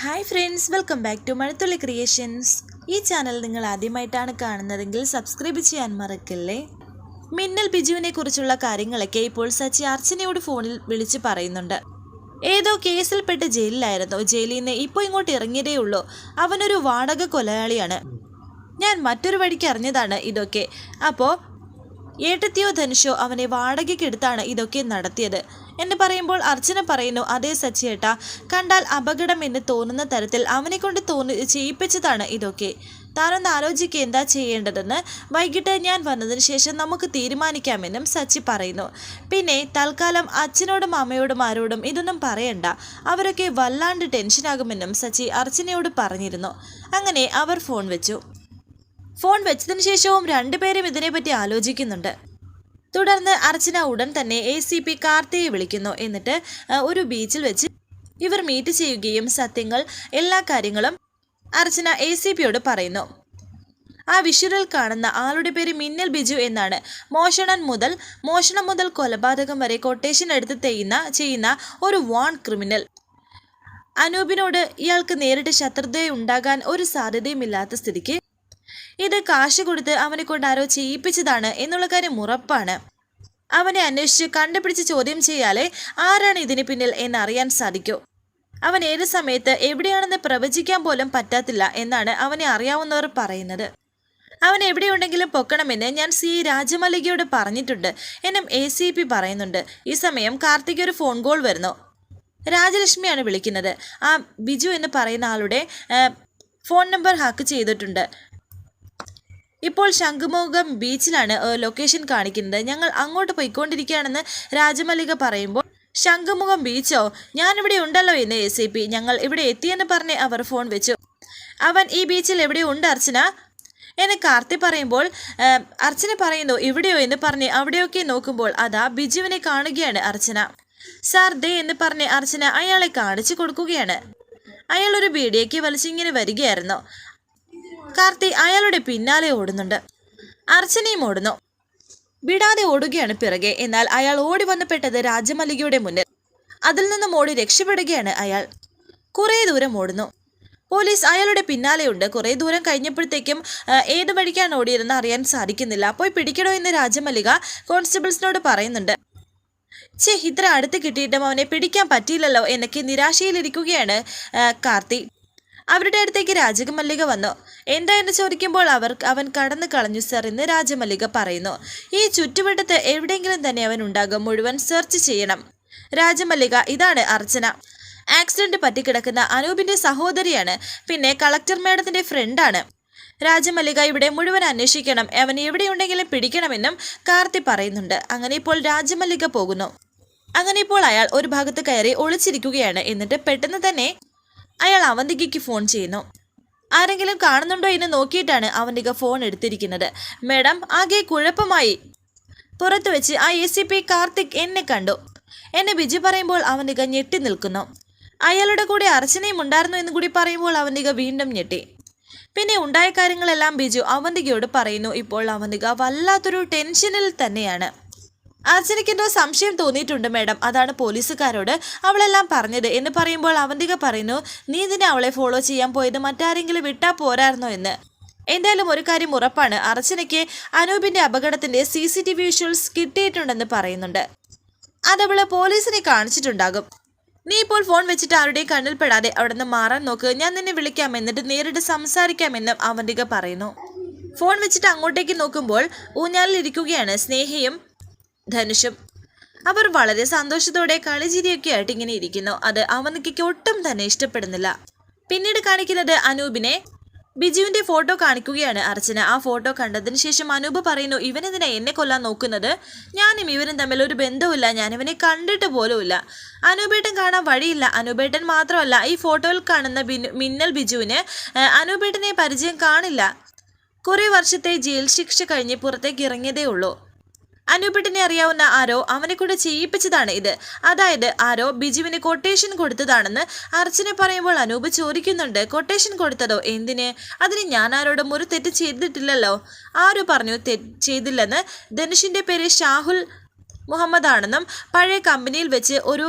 Hi friends welcome back to Mazhathulli creations ഈ channel നിങ്ങൾ ആദ്യമായിട്ടാണ് കാണുന്നതെങ്കിൽ സബ്സ്ക്രൈബ് ചെയ്യാൻ മറക്കല്ലേ? മിന്നൽ ബിജുവിനെ കുറിച്ചുള്ള കാര്യങ്ങളൊക്കെ ഇപ്പോൾ സച്ചി അർച്ചനയോട് ഫോണിൽ വിളിച്ച് പറയുന്നുണ്ട്. ഏതോ കേസിൽപ്പെട്ട് ജയിലിലായിരുന്നു. ജയിലിൽ നിന്ന് ഇപ്പോൾ ഇങ്ങോട്ട് ഇറങ്ങിയതേ ഉള്ളൂ. അവനൊരു വാടക കൊലയാളിയാണ്. ഞാൻ മറ്റൊരു വഴിക്ക് അറിഞ്ഞതാണ് ഇതൊക്കെ. അപ്പോൾ ഏട്ടത്തിയോ ധനുഷോ അവനെ വാടകയ്ക്കെടുത്താണ് ഇതൊക്കെ നടത്തിയത്. എന്ന് പറയുമ്പോൾ അർച്ചന പറയുന്നു അതേ സച്ചിയേട്ട കണ്ടാൽ അപകടം എന്ന് തോന്നുന്ന തരത്തിൽ അവനെ കൊണ്ട് തോന്നി ചെയ്യിപ്പിച്ചതാണ് ഇതൊക്കെ. താനൊന്ന് ആലോചിക്കുക എന്താ ചെയ്യേണ്ടതെന്ന്. വൈകിട്ട് ഞാൻ വന്നതിന് ശേഷം നമുക്ക് തീരുമാനിക്കാമെന്നും സച്ചി പറയുന്നു. പിന്നെ തൽക്കാലം അച്ഛനോടും അമ്മയോടും ആരോടും ഇതൊന്നും പറയണ്ട. അവരൊക്കെ വല്ലാണ്ട് ടെൻഷനാകുമെന്നും സച്ചി അർച്ചനയോട് പറഞ്ഞിരുന്നു. അങ്ങനെ അവർ ഫോൺ വെച്ചു. ഫോൺ വെച്ചതിനു ശേഷവും രണ്ടുപേരും ഇതിനെപ്പറ്റി ആലോചിക്കുന്നുണ്ട്. തുടർന്ന് അർച്ചന ഉടൻ തന്നെ എ സി പി കാർത്തിയെ വിളിക്കുന്നു. എന്നിട്ട് ഒരു ബീച്ചിൽ വെച്ച് ഇവർ മീറ്റ് ചെയ്യുകയും സത്യങ്ങൾ എല്ലാ കാര്യങ്ങളും അർച്ചന എ സി പിയോട് പറയുന്നു. ആ വിഷ്വലിൽ കാണുന്ന ആളുടെ പേര് മിന്നൽ ബിജു എന്നാണ്. മോഷണൻ മുതൽ മോഷണം മുതൽ കൊലപാതകം വരെ കൊട്ടേഷൻ എടുത്ത് ചെയ്യുന്ന ചെയ്യുന്ന ഒരു വാൺ ക്രിമിനൽ. അനൂപിനോട് ഇയാൾക്ക് നേരിട്ട് ശത്രുതയുണ്ടാകാൻ ഒരു സാധ്യതയുമില്ലാത്ത സ്ഥിതിക്ക് ഇത് കാശ് കൊടുത്ത് അവനെ കൊണ്ട് ആരോ ചെയ്യിപ്പിച്ചതാണ് എന്നുള്ള കാര്യം ഉറപ്പാണ്. അവനെ അന്വേഷിച്ച് കണ്ടുപിടിച്ച് ചോദ്യം ചെയ്യാലേ ആരാണ് ഇതിന് പിന്നിൽ എന്നറിയാൻ സാധിക്കൂ. അവൻ ഏത് സമയത്ത് എവിടെയാണെന്ന് പ്രവചിക്കാൻ പോലും പറ്റാത്തില്ല എന്നാണ് അവനെ അറിയാവുന്നവർ പറയുന്നത്. അവൻ എവിടെയുണ്ടെങ്കിലും പൊക്കണമെന്ന് ഞാൻ സി. രാജമല്ലികയോട് പറഞ്ഞിട്ടുണ്ട്. എന്നും എ. സി. പി. പറയുന്നുണ്ട്. ഈ സമയം കാർത്തിക് ഒരു ഫോൺ കോൾ വരുന്നു. രാജലക്ഷ്മിയാണ് വിളിക്കുന്നത്. ആ ബിജു എന്ന് പറയുന്ന ആളുടെ ഫോൺ നമ്പർ ഹാക്ക് ചെയ്തിട്ടുണ്ട്. ഇപ്പോൾ ശംഖുമുഖം ബീച്ചിലാണ് ലൊക്കേഷൻ കാണിക്കുന്നത്. ഞങ്ങൾ അങ്ങോട്ട് പോയിക്കൊണ്ടിരിക്കുകയാണെന്ന് രാജമല്ലിക പറയുമ്പോൾ ശംഖുമുഖം ബീച്ചോ? ഞാനിവിടെ ഉണ്ടല്ലോ എന്ന് എ ഞങ്ങൾ ഇവിടെ എത്തിയെന്ന് പറഞ്ഞ് അവർ ഫോൺ വെച്ചു. അവൻ ഈ ബീച്ചിൽ എവിടെ ഉണ്ട് അർച്ചന? എന്നെ കാർത്തി പറയുമ്പോൾ അർച്ചന പറയുന്നു ഇവിടെയോ? എന്ന് പറഞ്ഞ് അവിടെയൊക്കെ നോക്കുമ്പോൾ അതാ ബിജുവിനെ കാണുകയാണ് അർച്ചന. സാർ ദേ എന്ന് പറഞ്ഞ് അർച്ചന അയാളെ കാണിച്ചു കൊടുക്കുകയാണ്. അയാൾ ഒരു ബീഡിയേക്ക് വലിച്ചിങ്ങനെ വരികയായിരുന്നു. കാർത്തി അയാളുടെ പിന്നാലെ ഓടുന്നുണ്ട്. അർച്ചനയും ഓടുന്നു. വിടാതെ ഓടുകയാണ് പിറകെ. എന്നാൽ അയാൾ ഓടി വന്നപ്പെട്ടത് രാജമല്ലികയുടെ മുന്നിൽ. അതിൽ നിന്നും ഓടി രക്ഷപ്പെടുകയാണ് അയാൾ. കുറേ ദൂരം ഓടുന്നു. പോലീസ് അയാളുടെ പിന്നാലെയുണ്ട് കുറേ ദൂരം കഴിഞ്ഞപ്പോഴത്തേക്കും ഏത് വഴിക്കാണ് ഓടിയതെന്ന് അറിയാൻ സാധിക്കുന്നില്ല. പോയി പിടിക്കണോ എന്ന് രാജമല്ലിക കോൺസ്റ്റബിൾസിനോട് പറയുന്നുണ്ട്. ചേ ഇത്ര അടുത്ത് കിട്ടിയിട്ടും അവനെ പിടിക്കാൻ പറ്റിയില്ലല്ലോ എന്നൊക്കെ നിരാശയിലിരിക്കുകയാണ് കാർത്തി. അവരുടെ അടുത്തേക്ക് രാജകമല്ലിക വന്നു. എന്താ എന്ന് ചോദിക്കുമ്പോൾ അവർ അവൻ കടന്നു കളഞ്ഞു സർ എന്ന് രാജമല്ലിക പറയുന്നു. ഈ ചുറ്റുവട്ടത്ത് എവിടെയെങ്കിലും തന്നെ അവൻ ഉണ്ടാകും മുഴുവൻ സെർച്ച് ചെയ്യണം. രാജമല്ലിക ഇതാണ് അർച്ചന. ആക്സിഡന്റ് പറ്റിക്കിടക്കുന്ന അനൂപിന്റെ സഹോദരിയാണ് പിന്നെ കളക്ടർ മേഡത്തിന്റെ ഫ്രണ്ടാണ് രാജമല്ലിക ഇവിടെ മുഴുവൻ അന്വേഷിക്കണം അവൻ എവിടെയുണ്ടെങ്കിലും പിടിക്കണമെന്നും കാർത്തി പറയുന്നുണ്ട്. അങ്ങനെ ഇപ്പോൾ രാജമല്ലിക പോകുന്നു. അങ്ങനെ ഇപ്പോൾ അയാൾ ഒരു ഭാഗത്ത് കയറി ഒളിച്ചിരിക്കുകയാണ് എന്നിട്ട് പെട്ടെന്ന് തന്നെ അയാൾ അവന്തികയ്ക്ക് ഫോൺ ചെയ്യുന്നു. ആരെങ്കിലും കാണുന്നുണ്ടോ എന്ന് നോക്കിയിട്ടാണ് അവന്തിക ഫോൺ എടുത്തിരിക്കുന്നത്. മേഡം ആകെ കുഴപ്പമായി. പുറത്തു വെച്ച് ആ എ സി പി കാർത്തിക് എന്നെ കണ്ടു. എന്നെ ബിജു പറയുമ്പോൾ അവന്തിക ഞെട്ടി നിൽക്കുന്നു. അയാളുടെ കൂടെ അർച്ചനയും ഉണ്ടായിരുന്നു എന്ന് കൂടി പറയുമ്പോൾ അവന്തിക വീണ്ടും ഞെട്ടി. പിന്നെ ഉണ്ടായ കാര്യങ്ങളെല്ലാം ബിജു അവന്തികയോട് പറയുന്നു. ഇപ്പോൾ അവന്തിക വല്ലാത്തൊരു ടെൻഷനിൽ തന്നെയാണ്. അർച്ചനയ്ക്ക് എന്തോ സംശയം തോന്നിയിട്ടുണ്ട് മേഡം. അതാണ് പോലീസുകാരോട് അവളെല്ലാം പറഞ്ഞത് എന്ന് പറയുമ്പോൾ അവന്തിക പറയുന്നു നീ ഇതിനെ അവളെ ഫോളോ ചെയ്യാൻ പോയത് മറ്റാരെങ്കിലും വിട്ടാ പോരായിരുന്നോ എന്ന്. എന്തായാലും ഒരു കാര്യം ഉറപ്പാണ് അർച്ചനയ്ക്ക് അനൂപിന്റെ അപകടത്തിന്റെ സി സി ടി വിഷ്വൽസ് കിട്ടിയിട്ടുണ്ടെന്ന് പറയുന്നുണ്ട്. അതവൾ പോലീസിനെ കാണിച്ചിട്ടുണ്ടാകും. നീ ഇപ്പോൾ ഫോൺ വെച്ചിട്ട് ആരുടെയും കണ്ണിൽപ്പെടാതെ അവിടെ നിന്ന് മാറാൻ നോക്ക്. ഞാൻ നിന്നെ വിളിക്കാം എന്നിട്ട് നേരിട്ട് സംസാരിക്കാമെന്നും അവന്തിക പറയുന്നു. ഫോൺ വെച്ചിട്ട് അങ്ങോട്ടേക്ക് നോക്കുമ്പോൾ ഊഞ്ഞാലിൽ ഇരിക്കുകയാണ് സ്നേഹയും ധനുഷും അവർ വളരെ സന്തോഷത്തോടെ കളിചിരിയൊക്കെ ആയിട്ട് ഇങ്ങനെ ഇരിക്കുന്നു. അത് അവനിക്ക് ഒട്ടും തന്നെ ഇഷ്ടപ്പെടുന്നില്ല. പിന്നീട് കാണിക്കുന്നത് അനൂപിനെ. ബിജുവിന്റെ ഫോട്ടോ കാണിക്കുകയാണ് അർച്ചന. ആ ഫോട്ടോ കണ്ടതിന് ശേഷം അനൂപ് പറയുന്നു ഇവനെതിനെ എന്നെ കൊല്ലാൻ നോക്കുന്നത്? ഞാനും ഇവനും തമ്മിൽ ഒരു ബന്ധവുമില്ല. ഞാൻ ഇവനെ കണ്ടിട്ട് പോലുമില്ല. അനൂപേട്ടൻ കാണാൻ വഴിയില്ല. അനൂപേട്ടൻ മാത്രമല്ല ഈ ഫോട്ടോയിൽ കാണുന്ന മിന്നൽ ബിജുവിന് അനൂപേട്ടനെ പരിചയം കാണില്ല. കുറേ വർഷത്തെ ജയിൽ ശിക്ഷ കഴിഞ്ഞ് പുറത്തേക്ക് ഇറങ്ങിയതേ ഉള്ളൂ അനൂപിട്ടിനെ അറിയാവുന്ന ആരോ അവനെ കൂടെ ചെയ്യിപ്പിച്ചതാണ് ഇത്. അതായത് ആരോ ബിജുവിന് കൊട്ടേഷൻ കൊടുത്തതാണെന്ന് അർച്ചന പറയുമ്പോൾ അനൂപ് ചോദിക്കുന്നുണ്ട് കൊട്ടേഷൻ കൊടുത്തതോ? എന്തിന്? അതിന് ഞാൻ ആരോടും ഒരു തെറ്റ് ചെയ്തിട്ടില്ലല്ലോ. ആരോ പറഞ്ഞു തെറ്റ് ചെയ്തില്ലെന്ന് ധനുഷിന്റെ പേര് ഷാഹുൽ മുഹമ്മദാണെന്നും പഴയ കമ്പനിയിൽ വെച്ച് ഒരു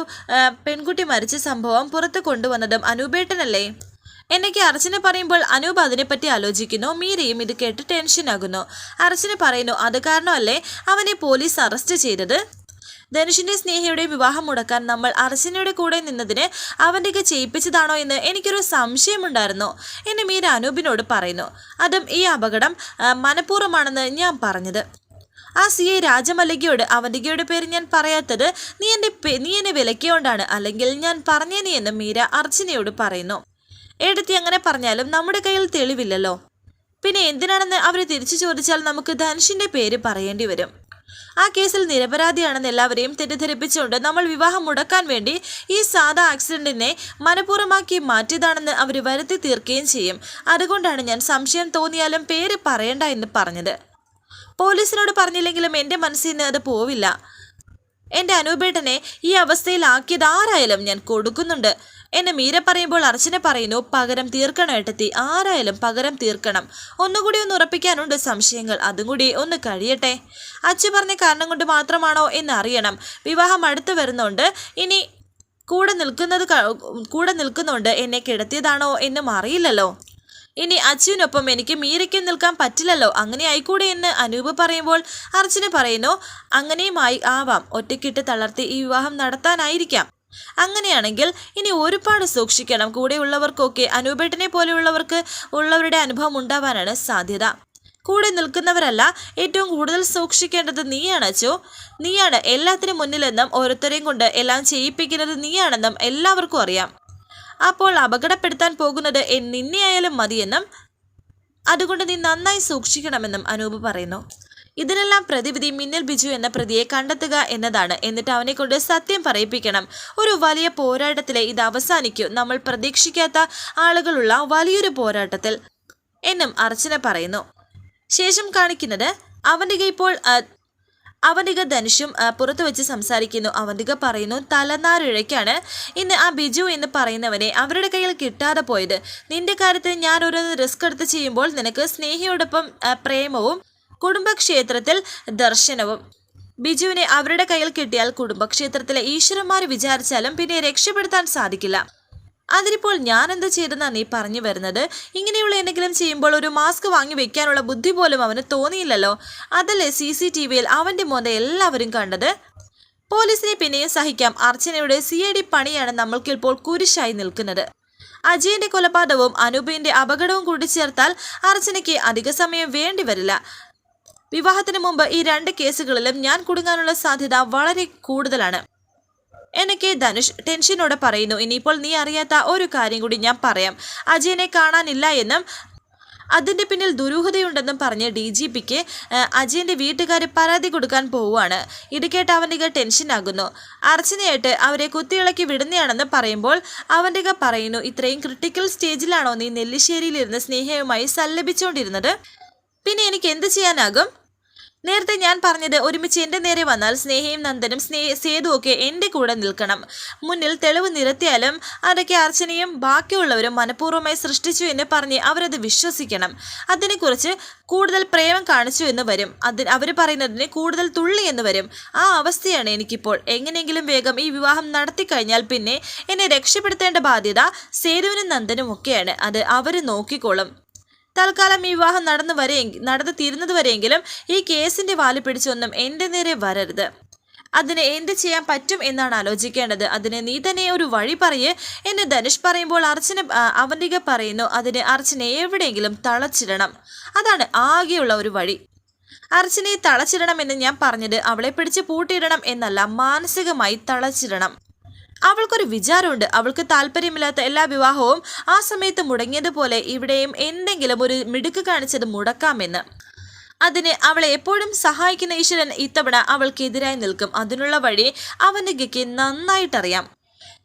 പെൺകുട്ടി മരിച്ച സംഭവം പുറത്ത് കൊണ്ടുവന്നതും അനൂപേട്ടനല്ലേ? എന്നൊക്കെ അർച്ചന പറയുമ്പോൾ അനൂപ് അതിനെപ്പറ്റി ആലോചിക്കുന്നു. മീരയും ഇത് കേട്ട് ടെൻഷൻ ടെൻഷനാകുന്നു അർച്ചന പറയുന്നു അത് കാരണമല്ലേ അവനെ പോലീസ് അറസ്റ്റ് ചെയ്തത്? ധനുഷിന്റെ സ്നേഹയുടെ വിവാഹം മുടക്കാൻ നമ്മൾ അർച്ചനയുടെ കൂടെ നിന്നതിന് അവന്റെയൊക്കെ ചെയ്യിപ്പിച്ചതാണോ എന്ന് എനിക്കൊരു സംശയമുണ്ടായിരുന്നു. എന്നെ മീര അനൂപിനോട് പറയുന്നു അതും ഈ അപകടം മനഃപൂർവമാണെന്ന് ഞാൻ പറഞ്ഞത്. ആ സി ഐ രാജമല്ലികയോട് അവന്തികയുടെ പേര് ഞാൻ പറയാത്തത് നീ എന്റെ നീ എന്നെ വിലക്കിയോണ്ടാണ് അല്ലെങ്കിൽ ഞാൻ പറഞ്ഞേനെ എന്ന് മീര അർച്ചനയോട് പറയുന്നു. എടുത്തി അങ്ങനെ പറഞ്ഞാലും നമ്മുടെ കയ്യിൽ തെളിവില്ലല്ലോ. പിന്നെ എന്തിനാണെന്ന് അവർ തിരിച്ചു ചോദിച്ചാൽ നമുക്ക് ധനുഷിന്റെ പേര് പറയേണ്ടി വരും. ആ കേസിൽ നിരപരാധിയാണെന്ന് എല്ലാവരെയും തെറ്റിദ്ധരിപ്പിച്ചുകൊണ്ട് നമ്മൾ വിവാഹം മുടക്കാൻ വേണ്ടി ഈ സാധാ ആക്സിഡന്റിനെ മനഃപൂർവമാക്കി മാറ്റിയതാണെന്ന് അവർ വരുത്തി തീർക്കുകയും ചെയ്യും. അതുകൊണ്ടാണ് ഞാൻ സംശയം തോന്നിയാലും പേര് പറയണ്ട എന്ന് പറഞ്ഞത്. പോലീസിനോട് പറഞ്ഞില്ലെങ്കിലും എന്റെ മനസ്സിൽ നിന്ന് അത് പോവില്ല. എന്റെ അനൂപേട്ടനെ ഈ അവസ്ഥയിലാക്കിയത് ആരായാലും ഞാൻ കൊടുക്കുന്നുണ്ട്. എന്നെ മീര പറയുമ്പോൾ അർച്ചന പറയുന്നു പകരം തീർക്കണം ഏട്ടത്തി ആരായാലും പകരം തീർക്കണം. ഒന്നുകൂടി ഒന്ന് ഉറപ്പിക്കാനുണ്ട് സംശയങ്ങൾ അതും കൂടി ഒന്ന് കഴിയട്ടെ. അച്ഛൻ പറഞ്ഞ കാരണം കൊണ്ട് മാത്രമാണോ എന്ന് അറിയണം. വിവാഹം അടുത്ത് വരുന്നുണ്ട് ഇനി കൂടെ നിൽക്കുന്നത് കൂടെ നിൽക്കുന്നുണ്ട് എന്നെ കിടത്തിയതാണോ എന്നും അറിയില്ലല്ലോ. ഇനി അച്ഛനൊപ്പം എനിക്ക് മീരയ്ക്ക് നിൽക്കാൻ പറ്റില്ലല്ലോ അങ്ങനെ ആയിക്കൂടെ എന്ന് അനൂപ് പറയുമ്പോൾ അർച്ചന പറയുന്നു അങ്ങനെയുമായി ആവാം ഒറ്റക്കിട്ട് തളർത്തി ഈ വിവാഹം നടത്താനായിരിക്കാം. അങ്ങനെയാണെങ്കിൽ ഇനി ഒരുപാട് സൂക്ഷിക്കണം. കൂടെയുള്ളവർക്കൊക്കെ അനൂപേട്ടനെ പോലെയുള്ളവർക്ക് ഉള്ളവരുടെ അനുഭവം ഉണ്ടാവാനാണ് സാധ്യത. കൂടെ നിൽക്കുന്നവരല്ല ഏറ്റവും കൂടുതൽ സൂക്ഷിക്കേണ്ടത് നീയാണ് അച്ചു. നീയാണ് എല്ലാത്തിനും മുന്നിലെന്നും ഓരോരുത്തരെയും കൊണ്ട് എല്ലാം ചെയ്യിപ്പിക്കുന്നത് നീയാണെന്നും എല്ലാവർക്കും അറിയാം. അപ്പോൾ അപകടപ്പെടുത്താൻ പോകുന്നത് നിന്നെയായാലും മതിയെന്നും അതുകൊണ്ട് നീ നന്നായി സൂക്ഷിക്കണമെന്നും അനൂപ് പറയുന്നു. ഇതിനെല്ലാം പ്രതിവിധി മിന്നൽ ബിജു എന്ന പ്രതിയെ കണ്ടെത്തുക എന്നതാണ്. എന്നിട്ട് അവനെ കൊണ്ട് സത്യം പറയിപ്പിക്കണം. ഒരു വലിയ പോരാട്ടത്തിലെ ഇത് അവസാനിക്കൂ. നമ്മൾ പ്രതീക്ഷിക്കാത്ത ആളുകളുള്ള വലിയൊരു പോരാട്ടത്തിൽ. എന്നും അർച്ചന പറയുന്നു. ശേഷം കാണിക്കുന്നത് അവന്റെ ഇപ്പോൾ അവനിക ധനുഷും പുറത്തു വെച്ച് സംസാരിക്കുന്നു. അവന്തിക പറയുന്നു തലനാരിഴയ്ക്കാണ്. ഇന്ന് ആ ബിജു എന്ന് പറയുന്നവനെ അവരുടെ കയ്യിൽ കിട്ടാതെ പോയത്. നിന്റെ കാര്യത്തിൽ ഞാൻ ഒരു റിസ്ക് എടുത്ത് ചെയ്യുമ്പോൾ നിനക്ക് സ്നേഹിയോടൊപ്പം പ്രേമവും കുടുംബക്ഷേത്രത്തിൽ ദർശനവും. ബിജുവിനെ അവരുടെ കയ്യിൽ കിട്ടിയാൽ കുടുംബക്ഷേത്രത്തിലെ ഈശ്വരന്മാർ വിചാരിച്ചാലും പിന്നെ രക്ഷപ്പെടുത്താൻ സാധിക്കില്ല. അതിനിപ്പോൾ ഞാൻ എന്ത് ചെയ്തെന്നാണ് നീ പറഞ്ഞു വരുന്നത്? ഇങ്ങനെയുള്ള എന്തെങ്കിലും ചെയ്യുമ്പോൾ ഒരു മാസ്ക് വാങ്ങി വെക്കാനുള്ള ബുദ്ധി പോലും അവന് തോന്നിയില്ലല്ലോ. അതല്ലേ സി സി ടി വിയിൽ അവന്റെ മോന്റെ എല്ലാവരും കണ്ടത്? പോലീസിനെ പിന്നെയും സഹിക്കാം. അർച്ചനയുടെ സി ഐ ഡി പണിയാണ് നമ്മൾക്കിപ്പോൾ കുരിശായി നിൽക്കുന്നത്. അജയന്റെ കൊലപാതകവും അനൂപിന്റെ അപകടവും കൂടി ചേർത്താൽ അർച്ചനയ്ക്ക് അധിക സമയം വേണ്ടി വരില്ല. വിവാഹത്തിന് മുമ്പ് ഈ രണ്ട് കേസുകളിലും ഞാൻ കുടുങ്ങാനുള്ള സാധ്യത വളരെ കൂടുതലാണ്. എനിക്ക് ധനുഷ് ടെൻഷനോടെ പറയുന്നു ഇനിയിപ്പോൾ നീ അറിയാത്ത ഒരു കാര്യം കൂടി ഞാൻ പറയാം. അജയനെ കാണാനില്ല എന്നും അതിന്റെ പിന്നിൽ ദുരൂഹതയുണ്ടെന്നും പറഞ്ഞ് ഡി ജി പിക്ക് അജയന്റെ വീട്ടുകാർ പരാതി കൊടുക്കാൻ പോവുകയാണ്. ഇത് കേട്ട് അവന്റെ ടെൻഷനാകുന്നു. അർച്ചനയായിട്ട് അവരെ കുത്തിയിളക്കി വിടുന്നതാണെന്ന് പറയുമ്പോൾ അവന്റെ പറയുന്നു ഇത്രയും ക്രിട്ടിക്കൽ സ്റ്റേജിലാണോ നീ നെല്ലിശ്ശേരിയിലിരുന്ന് സ്നേഹയുമായി സല്ലപിച്ചുകൊണ്ടിരുന്നത് പിന്നെ എനിക്ക് എന്ത് ചെയ്യാനാകും? നേരത്തെ ഞാൻ പറഞ്ഞത് ഒരുമിച്ച് എന്റെ നേരെ വന്നാൽ സ്നേഹയും നന്ദനും സ്നേ സേതുവൊക്കെ എന്റെ കൂടെ നിൽക്കണം. മുന്നിൽ തെളിവ് നിരത്തിയാലും അതൊക്കെ അർച്ചനയും ബാക്കിയുള്ളവരും മനഃപൂർവമായി സൃഷ്ടിച്ചു എന്ന് പറഞ്ഞ് അവരത് വിശ്വസിക്കണം. അതിനെക്കുറിച്ച് കൂടുതൽ പ്രേമം കാണിച്ചു എന്ന് വരും. അതിന് അവർ പറയുന്നതിന് കൂടുതൽ തുള്ളി എന്ന് വരും. ആ അവസ്ഥയാണ് എനിക്കിപ്പോൾ. എങ്ങനെയെങ്കിലും വേഗം ഈ വിവാഹം നടത്തി കഴിഞ്ഞാൽ പിന്നെ എന്നെ രക്ഷപ്പെടുത്തേണ്ട ബാധ്യത സേതുവിനും നന്ദനും ഒക്കെയാണ്. അത് അവർ നോക്കിക്കോളും. തൽക്കാലം ഈ വിവാഹം നടന്നു വരെ നടന്നു തീരുന്നത് വരെയെങ്കിലും ഈ കേസിന്റെ വാൽ പിടിച്ചൊന്നും എന്റെ നേരെ വരരുത്. അതിനെ എന്ത് ചെയ്യാൻ പറ്റും എന്നാണ് ആലോചിക്കേണ്ടത്. അതിന് നീ തന്നെ ഒരു വഴി പറയേ. എന്ന് ധനുഷ് പറയുമ്പോൾ അർച്ചന അവന്തിക പറയുന്നു അതിന് അർച്ചനെ എവിടെയെങ്കിലും തളച്ചിടണം. അതാണ് ആകെയുള്ള ഒരു വഴി. അർച്ചനയെ തളച്ചിടണമെന്ന് ഞാൻ പറഞ്ഞത് അവളെ പിടിച്ച് പൂട്ടിയിടണം എന്നല്ല മാനസികമായി തളച്ചിടണം. അവൾക്കൊരു വിചാരമുണ്ട്. അവൾക്ക് താല്പര്യമില്ലാത്ത എല്ലാ വിവാഹവും ആ സമയത്ത് മുടങ്ങിയതുപോലെ ഇവിടെയും എന്തെങ്കിലും ഒരു മിടുക്ക് കാണിച്ചത് മുടക്കാമെന്ന്. അതിന് അവളെ എപ്പോഴും സഹായിക്കുന്ന ഈശ്വരൻ ഇത്തവണ അവൾക്കെതിരായി നിൽക്കും. അതിനുള്ള വഴി അവനികയ്ക്ക് നന്നായിട്ടറിയാം.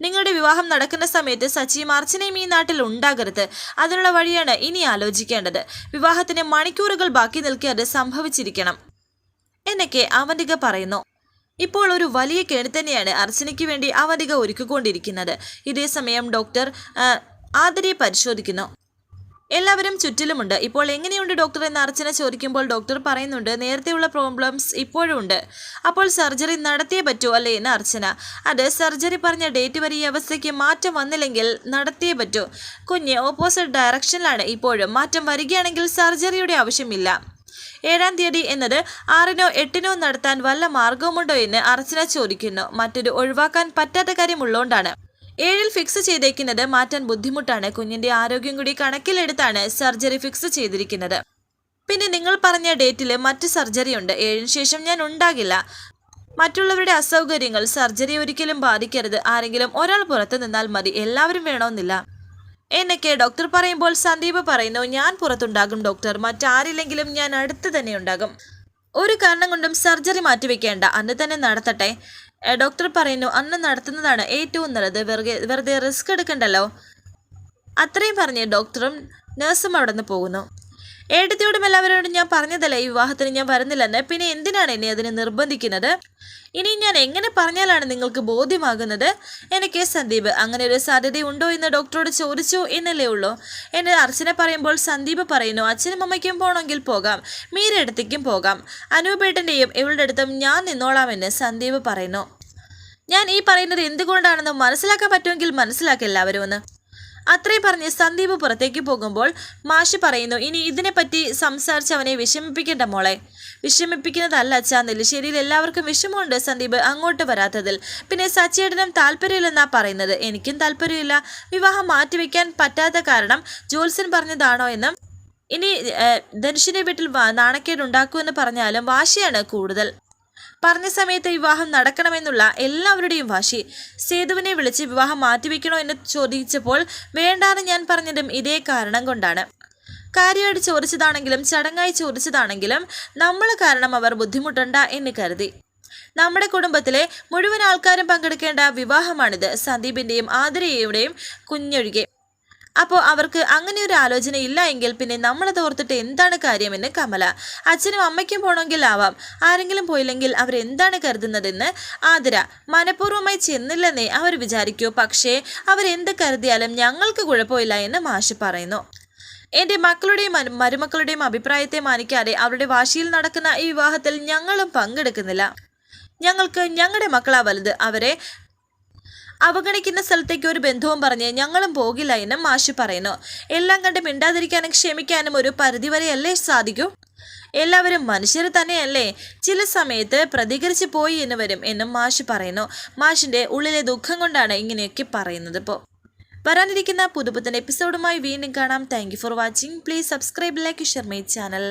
നിങ്ങളുടെ വിവാഹം നടക്കുന്ന സമയത്ത് സച്ചി മാർച്ചിനെയും ഈ നാട്ടിൽ ഉണ്ടാകരുത്. അതിനുള്ള വഴിയാണ് ഇനി ആലോചിക്കേണ്ടത്. വിവാഹത്തിന് മണിക്കൂറുകൾ ബാക്കി നിൽക്കാതെ സംഭവിച്ചിരിക്കണം. എന്നൊക്കെ അവന്തിക പറയുന്നു. ഇപ്പോൾ ഒരു വലിയ കേണി തന്നെയാണ് അർച്ചനയ്ക്ക് വേണ്ടി അവധിക ഒരുക്കിക്കൊണ്ടിരിക്കുന്നത്. ഇതേസമയം ഡോക്ടർ ആതിരയെ പരിശോധിക്കുന്നു. എല്ലാവരും ചുറ്റിലുമുണ്ട്. ഇപ്പോൾ എങ്ങനെയുണ്ട് ഡോക്ടർ എന്ന് അർച്ചന ചോദിക്കുമ്പോൾ ഡോക്ടർ പറയുന്നുണ്ട് നേരത്തെയുള്ള പ്രോബ്ലംസ് ഇപ്പോഴും ഉണ്ട്. അപ്പോൾ സർജറി നടത്തിയേ പറ്റൂ അല്ലേ എന്ന് അർച്ചന. അത് സർജറി പറഞ്ഞ ഡേറ്റ് വരെ ഈ അവസ്ഥയ്ക്ക് മാറ്റം വന്നില്ലെങ്കിൽ നടത്തിയേ പറ്റൂ. കുഞ്ഞ് ഓപ്പോസിറ്റ് ഡയറക്ഷനിലാണ് ഇപ്പോഴും. മാറ്റം വരികയാണെങ്കിൽ സർജറിയുടെ ആവശ്യമില്ല. ഏഴാം തീയതി എന്നത് ആറിനോ എട്ടിനോ നടത്താൻ വല്ല മാർഗവുമുണ്ടോ എന്ന് അർച്ചന ചോദിക്കുന്നു. മറ്റൊരു ഒഴിവാക്കാൻ പറ്റാത്ത കാര്യമുള്ളതുകൊണ്ടാണ്. ഏഴിൽ ഫിക്സ് ചെയ്തേക്കുന്നത് മാറ്റാൻ ബുദ്ധിമുട്ടാണ്. കുഞ്ഞിന്റെ ആരോഗ്യം കൂടി കണക്കിലെടുത്താണ് സർജറി ഫിക്സ് ചെയ്തിരിക്കുന്നത്. പിന്നെ നിങ്ങൾ പറഞ്ഞ ഡേറ്റിൽ മറ്റ് സർജറി ഉണ്ട്. ഏഴിന് ശേഷം ഞാൻ ഉണ്ടാകില്ല. മറ്റുള്ളവരുടെ അസൗകര്യങ്ങൾ സർജറി ഒരിക്കലും ബാധിക്കരുത്. ആരെങ്കിലും ഒരാൾ പുറത്ത് നിന്നാൽ മതി. എല്ലാവരും വേണമെന്നില്ല. എന്നൊക്കെ ഡോക്ടർ പറയുമ്പോൾ സന്ദീപ് പറയുന്നു ഞാൻ പുറത്തുണ്ടാകും ഡോക്ടർ. മറ്റാരില്ലെങ്കിലും ഞാൻ അടുത്ത് തന്നെ ഉണ്ടാകും. ഒരു കാരണം കൊണ്ടും സർജറി മാറ്റിവെക്കേണ്ട. അന്ന് തന്നെ നടത്തട്ടെ. ഡോക്ടർ പറയുന്നു അന്ന് നടത്തുന്നതാണ് ഏറ്റവും നല്ലത്. വെറുതെ വെറുതെ റിസ്ക് എടുക്കണ്ടല്ലോ. അത്രയും പറഞ്ഞ് ഡോക്ടറും നഴ്സും അവിടെ നിന്ന് പോകുന്നു. ഏട്ടത്തിയോടും എല്ലാവരോടും ഞാൻ പറഞ്ഞതല്ലേ ഈ വിവാഹത്തിന് ഞാൻ വരുന്നില്ലെന്ന്. പിന്നെ എന്തിനാണ് എന്നെ അതിനെ നിർബന്ധിക്കുന്നത്? ഇനി ഞാൻ എങ്ങനെ പറഞ്ഞാലാണ് നിങ്ങൾക്ക് ബോധ്യമാകുന്നത്? എനിക്ക് സന്ദീപ് അങ്ങനെ ഒരു സാധ്യതയുണ്ടോ എന്ന് ഡോക്ടറോട് ചോദിച്ചു എന്നല്ലേ ഉള്ളൂ. എന്നെ അർച്ചന പറയുമ്പോൾ സന്ദീപ് പറയുന്നു അച്ഛനും അമ്മയ്ക്കും പോകണമെങ്കിൽ പോകാം മീരയിടത്തേക്കും പോകാം. അനൂപേട്ടന്റെയും ഇവളുടെ അടുത്തും ഞാൻ നിന്നോളാമെന്ന് സന്ദീപ് പറയുന്നു. ഞാൻ ഈ പറയുന്നത് എന്തുകൊണ്ടാണെന്ന് മനസ്സിലാക്കാൻ പറ്റുമെങ്കിൽ മനസ്സിലാക്കി എല്ലാവരും ഒന്ന്. അത്രയും പറഞ്ഞ് സന്ദീപ് പുറത്തേക്ക് പോകുമ്പോൾ മാഷ് പറയുന്നു ഇനി ഇതിനെപ്പറ്റി സംസാരിച്ച് അവനെ വിഷമിപ്പിക്കേണ്ട മോളെ. വിഷമിപ്പിക്കുന്നതല്ല അച്ഛാ നെല്ലിശ്ശേരിയിൽ എല്ലാവർക്കും വിഷമമുണ്ട് സന്ദീപ് അങ്ങോട്ട് വരാത്തതിൽ. പിന്നെ സച്ചേട്ടനും താല്പര്യമില്ലെന്നാ പറയുന്നത്. എനിക്കും താല്പര്യമില്ല. വിവാഹം മാറ്റിവെക്കാൻ പറ്റാത്ത കാരണം ജോത്സ്യൻ പറഞ്ഞതാണോ എന്നും ഇനി ധനുഷിന്റെ വീട്ടിൽ നാണക്കേട് ഉണ്ടാക്കുമെന്ന് പറഞ്ഞാലും വാശിയാണ് കൂടുതൽ. പറഞ്ഞ സമയത്ത് വിവാഹം നടക്കണമെന്നുള്ള എല്ലാവരുടെയും വാശി. സേതുവിനെ വിളിച്ച് വിവാഹം മാറ്റിവെക്കണോ എന്ന് ചോദിച്ചപ്പോൾ വേണ്ടാന്ന് ഞാൻ പറഞ്ഞതും ഇതേ കാരണം കൊണ്ടാണ്. കാര്യമായിട്ട് ചോദിച്ചതാണെങ്കിലും ചടങ്ങായി ചോദിച്ചതാണെങ്കിലും നമ്മൾ കാരണം അവർ ബുദ്ധിമുട്ടണ്ട എന്ന് കരുതി. നമ്മുടെ കുടുംബത്തിലെ മുഴുവൻ ആൾക്കാരും പങ്കെടുക്കേണ്ട വിവാഹമാണിത്. സന്ദീപിന്റെയും ആതിരയുടെയും കുഞ്ഞൊഴികെ. അപ്പോൾ അവർക്ക് അങ്ങനെ ഒരു ആലോചന ഇല്ല എങ്കിൽ പിന്നെ നമ്മളത് ഓർത്തിട്ട് എന്താണ് കാര്യമെന്ന് കമല. അച്ഛനും അമ്മയ്ക്കും പോകണമെങ്കിൽ ആവാം. ആരെങ്കിലും പോയില്ലെങ്കിൽ അവരെന്താണ് കരുതുന്നതെന്ന് ആതിര മനഃപൂർവമായി ചെന്നില്ലെന്നേ അവർ വിചാരിക്കൂ. പക്ഷേ അവരെന്ത് കരുതിയാലും ഞങ്ങൾക്ക് കുഴപ്പമില്ല എന്ന് മാഷ് പറയുന്നു. എന്റെ മക്കളുടെയും മരു- മരുമക്കളുടെയും അഭിപ്രായത്തെ മാനിക്കാതെ അവരുടെ വാശിയിൽ നടക്കുന്ന ഈ വിവാഹത്തിൽ ഞങ്ങളും പങ്കെടുക്കുന്നില്ല. ഞങ്ങൾക്ക് ഞങ്ങളുടെ മക്കളാ വലുത്. അവരെ അവഗണിക്കുന്ന സ്ഥലത്തേക്ക് ഒരു ബന്ധവും പറഞ്ഞ് ഞങ്ങളും പോകില്ല എന്നും മാഷി പറയുന്നു. എല്ലാം കണ്ട് മിണ്ടാതിരിക്കാനും ക്ഷമിക്കാനും ഒരു പരിധിവരെയല്ലേ സാധിക്കൂ? എല്ലാവരും മനുഷ്യർ തന്നെയല്ലേ. ചില സമയത്ത് പ്രതികരിച്ച് പോയി എന്ന് വരും എന്നും മാഷ് പറയുന്നു. മാഷിന്റെ ഉള്ളിലെ ദുഃഖം കൊണ്ടാണ് ഇങ്ങനെയൊക്കെ പറയുന്നത് ഇപ്പോൾ വരാനിരിക്കുന്ന പുതുപുത്തൻ എപ്പിസോഡുമായി വീണ്ടും കാണാം. Thank for watching please subscribe like share my channel